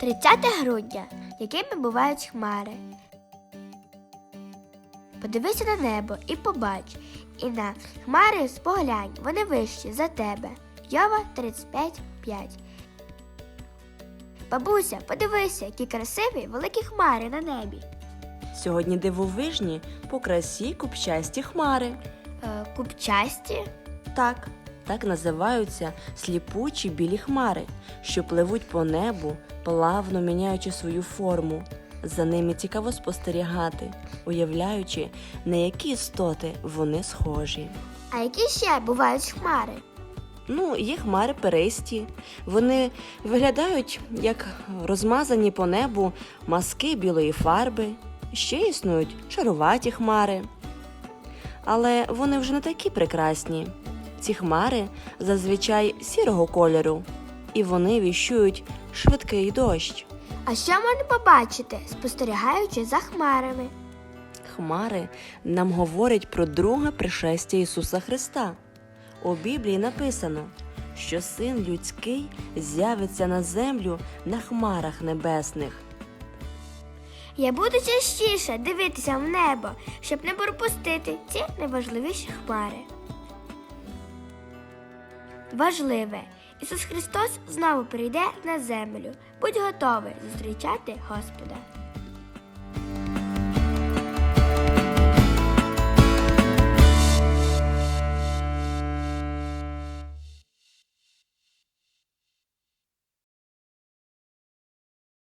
30 грудня. Якими бувають хмари? Подивися на небо і побач, і на хмари споглянь, вони вищі за тебе. Йова 35.5 Бабуся, подивися, які красиві великі хмари на небі. Сьогодні дивовижні по красі купчасті хмари. Е, купчасті? Так, так називаються сліпучі білі хмари, що пливуть по небу, плавно міняючи свою форму. За ними цікаво спостерігати, уявляючи, на які істоти вони схожі. А які ще бувають хмари? Ну, є хмари перисті. Вони виглядають як розмазані по небу маски білої фарби. Ще існують шаруваті хмари. Але вони вже не такі прекрасні. Ці хмари зазвичай сірого кольору, і вони віщують швидкий дощ. А що можна побачити, спостерігаючи за хмарами? Хмари нам говорять про друге пришестя Ісуса Христа. У Біблії написано, що син людський з'явиться на землю на хмарах небесних. Я буду частіше дивитися в небо, щоб не пропустити ці найважливіші хмари. Важливе. Ісус Христос знову прийде на землю. Будь готовий зустрічати Господа.